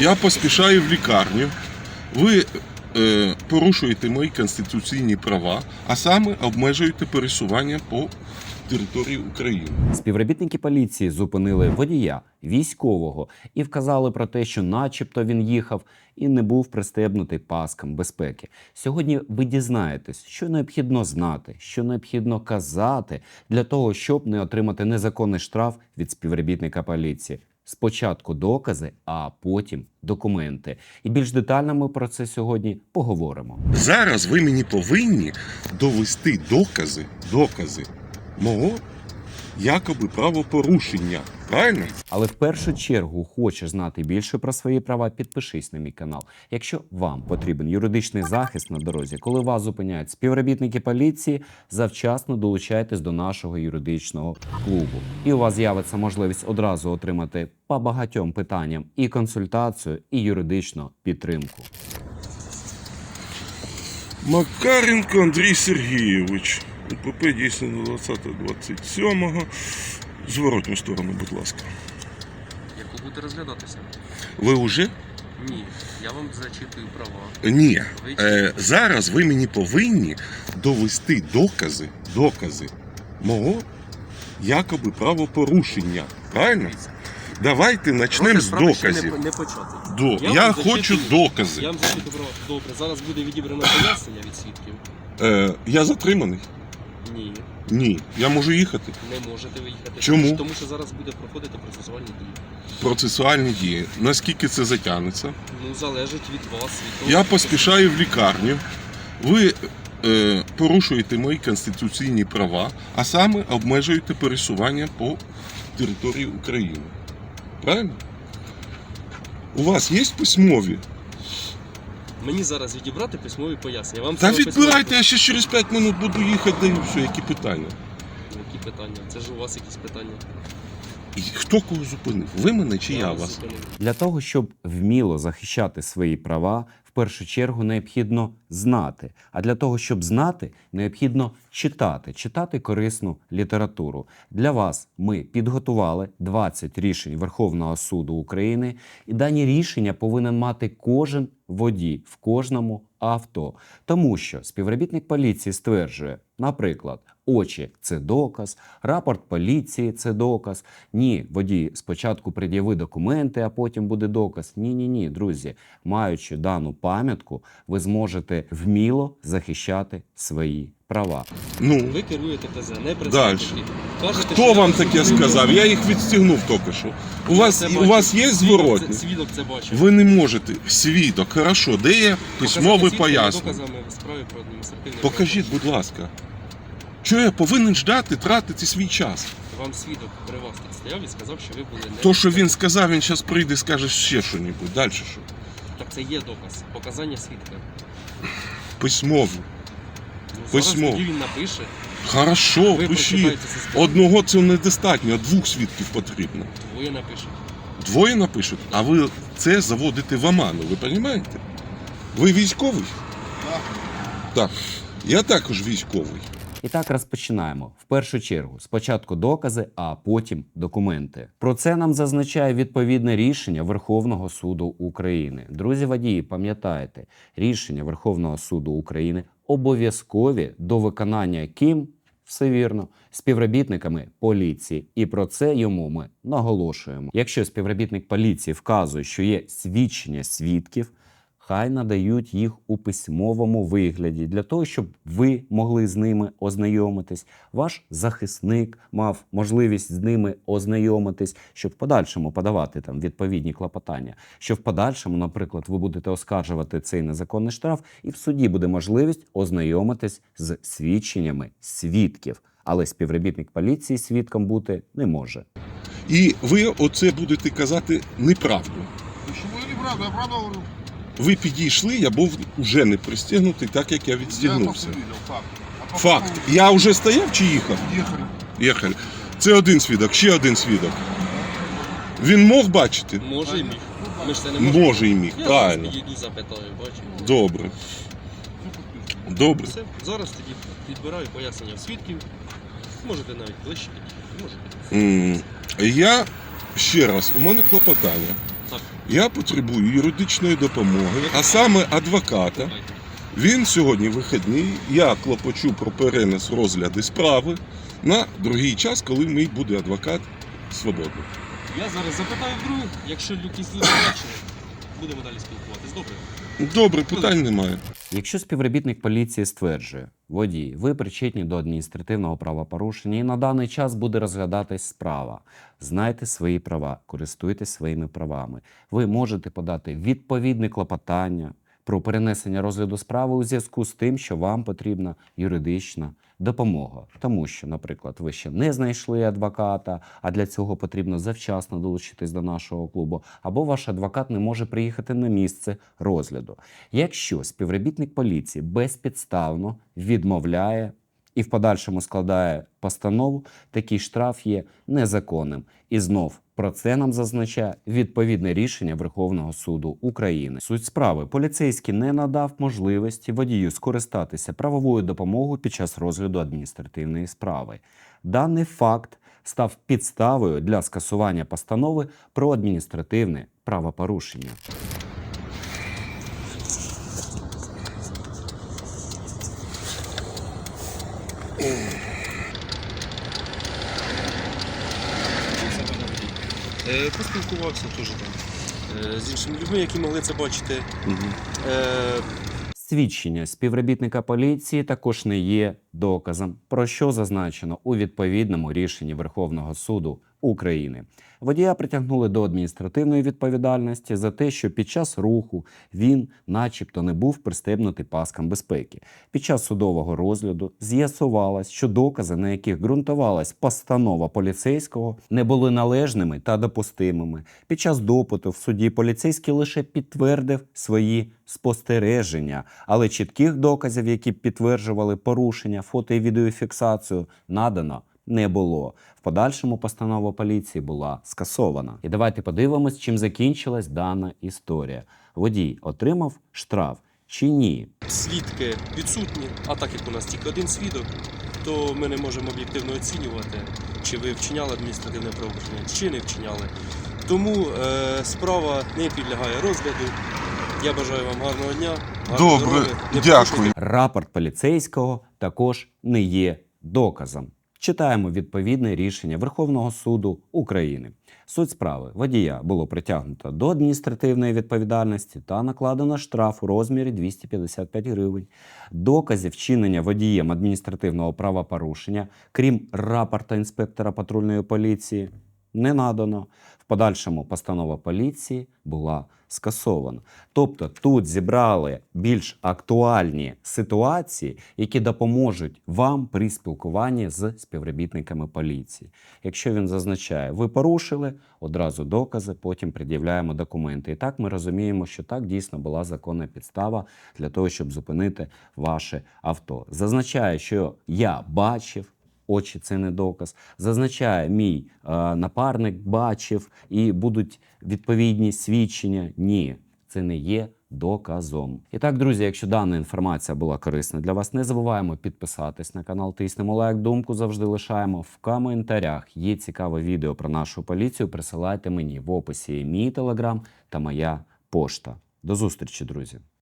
Я поспішаю в лікарню. Ви е, порушуєте мої конституційні права, а саме обмежуєте пересування по території України. Співробітники поліції зупинили водія військового і вказали про те, що, начебто, він їхав і не був пристебнутий паскам безпеки. Сьогодні ви дізнаєтесь, що необхідно знати, що необхідно казати для того, щоб не отримати незаконний штраф від співробітника поліції. Спочатку докази, а потім документи. І більш детально ми про це сьогодні поговоримо. Зараз ви мені повинні довести докази, докази мого якоби правопорушення. Правильно? Але в першу чергу хочеш знати більше про свої права, підпишись на мій канал. Якщо вам потрібен юридичний захист на дорозі, коли вас зупиняють співробітники поліції, завчасно долучайтесь до нашого юридичного клубу. І у вас з'явиться можливість одразу отримати по багатьом питанням і консультацію, і юридичну підтримку. Макаренко Андрій Сергійович. УПП дійсно на 20.27. Зворотню сторону, будь ласка. Яку буде розглядатися? Ви вже? Ні, я вам зачитую права. Ні. Ви Е, зараз ви мені повинні довести докази, докази мого якоби правопорушення. Правильно? Давайте почнемо з доказів. Не, не. До. Я Я, хочу зачитую- докази. Я вам зачитую права. Добре, зараз буде відібрано пояснення від свідків. Е, я затриманий? Ні, Ні. Я можу їхати. не можете виїхати. Чому? Тому що- Тому що зараз буде проходити процесуальні дії. Процесуальні дії. Наскільки це затягнеться? Ну, залежить від вас, від того. Я що- поспішаю в лікарню. Ви е, порушуєте мої конституційні права, а саме обмежуєте пересування по території України. Правильно? У вас є письмові? Мені зараз відібрати письмові пояснення. Вам Та треба відбирайте, письмові- я ще через 5 минут буду їхати, даю все, які питання. Які питання? Це ж у вас якісь питання. І хто кого зупинив? Ви мене чи я вас вас? зупинив. Для того, щоб вміло захищати свої права, першу чергу необхідно знати. А для того, щоб знати, необхідно читати, читати корисну літературу. Для вас ми підготували 20 рішень Верховного суду України, і дані рішення повинен мати кожен водій в кожному авто. Тому що співробітник поліції стверджує, наприклад, очі це доказ, рапорт поліції це доказ. Ні, водій спочатку пред'яви документи, а потім буде доказ. Ні, ні, ні, друзі. Маючи дану пам'ятку, ви зможете вміло захищати свої права. Ну, Ви керуєте ТЗ, не Дальше. представники. Кажете, хто що вам я таке сказав? Я їх відстігнув тільки що. У Я вас, це у вас є Свідок зворотні? Свідок це бачив. Ви не можете. Свідок, хорошо, де є письмове Показати свідками, пояснення? доказами в справі про адміністративне Покажіть, будь ласка. Чого я повинен ждати, тратити свій час? правопорушення. Вам свідок при вас так стояв і сказав, що ви були не То, що він сказав, він зараз прийде і скаже ще щось. Далі що? Так це є доказ. Показання свідка. Письмові. Ну, зараз він напише. Хорошо, Ви пишіть. Одного це недостатньо, двох свідків потрібно. Двоє напишуть. Двоє напишуть, а ви це заводите в оману, ви розумієте? Ви військовий? Так. Так. Я також військовий. І так розпочинаємо. В першу чергу спочатку докази, а потім документи. Про це нам зазначає відповідне рішення Верховного суду України. Друзі водії, пам'ятаєте, рішення Верховного суду України обов'язкові до виконання ким. Все вірно, співробітниками поліції, і про це йому ми наголошуємо. Якщо співробітник поліції вказує, що є свідчення свідків, хай надають їх у письмовому вигляді для того, щоб ви могли з ними ознайомитись. Ваш захисник мав можливість з ними ознайомитись, щоб в подальшому подавати там відповідні клопотання. Що в подальшому, наприклад, ви будете оскаржувати цей незаконний штраф, і в суді буде можливість ознайомитись з свідченнями свідків. Але співробітник поліції свідком бути не може. І ви оце будете казати неправду. Почему я неправда? Я правда говорю. Ви підійшли, я був уже не пристегнутий, так як я відстігнувся. факт. Я вже стояв чи їхав? Ехали. Їхали. Це один свідок, ще один свідок. Він мог бачити? Може і міг. Ми ж це не можемо. Може і міг, Я правильно. зараз підійду, запитаю, бачу. Добре. Добре. Все, зараз тоді підбираю пояснення свідків. Можете навіть ближче підійти. Можете. М, Я ще раз, у мене клопотання. Я потребую юридичної допомоги, а саме адвоката. Він сьогодні вихідний. Я клопочу про перенес розгляду справи на другий час, коли мій буде адвокат свободний. Я зараз запитаю других, якщо якісь бачили, будемо далі спілкуватись. Добре? Добре, питань немає. Якщо співробітник поліції стверджує, водій, ви причетні до адміністративного правопорушення і на даний час буде розглядатись справа. Знайте свої права, користуйтесь своїми правами. Ви можете подати відповідне клопотання про перенесення розгляду справи у зв'язку з тим, що вам потрібна юридична допомога. Тому що, наприклад, ви ще не знайшли адвоката, а для цього потрібно завчасно долучитись до нашого клубу, або ваш адвокат не може приїхати на місце розгляду. Якщо співробітник поліції безпідставно відмовляє і в подальшому складає постанову, такий штраф є незаконним. І знов про це нам зазначає відповідне рішення Верховного суду України. Суть справи поліцейський не надав можливості водію скористатися правовою допомогою під час розгляду адміністративної справи. Даний факт став підставою для скасування постанови про адміністративне правопорушення. Поспілкувався теж там е, з іншими людьми, які могли це бачити. Е, Свідчення співробітника поліції також не є доказом, про що зазначено у відповідному рішенні Верховного суду України. Водія притягнули до адміністративної відповідальності за те, що під час руху він, начебто, не був пристебнутий паскам безпеки. Під час судового розгляду з'ясувалось, що докази, на яких ґрунтувалась постанова поліцейського, не були належними та допустимими. Під час допиту в суді поліцейський лише підтвердив свої спостереження, але чітких доказів, які підтверджували порушення, фото і відеофіксацію, надано не було. В подальшому постанова поліції була скасована. І давайте подивимось, чим закінчилась дана історія. Водій отримав штраф чи ні? свідки відсутні, а так як у нас тільки один свідок, то ми не можемо об'єктивно оцінювати, чи ви вчиняли адміністративне правопорушення, чи не вчиняли. Тому е, справа не підлягає розгляду. Я бажаю вам гарного дня. гарної Добре, дороги. Не дякую. Рапорт поліцейського також не є доказом. Читаємо відповідне рішення Верховного суду України. Суть справи водія було притягнуто до адміністративної відповідальності та накладено штраф у розмірі 255 гривень. Доказів вчинення водієм адміністративного правопорушення, крім рапорта інспектора патрульної поліції, не надано. Подальшому постанова поліції була скасована. Тобто тут зібрали більш актуальні ситуації, які допоможуть вам при спілкуванні з співробітниками поліції. Якщо він зазначає, ви порушили, одразу докази, потім пред'являємо документи. І так ми розуміємо, що так дійсно була законна підстава для того, щоб зупинити ваше авто. Зазначає, що я бачив. Очі це не доказ. Зазначає, мій е, напарник бачив і будуть відповідні свідчення. Ні, це не є доказом. І так, друзі, якщо дана інформація була корисна для вас, не забуваємо підписатись на канал, тиснемо лайк, думку завжди лишаємо в коментарях. Є цікаве відео про нашу поліцію. Присилайте мені в описі мій телеграм та моя пошта. До зустрічі, друзі!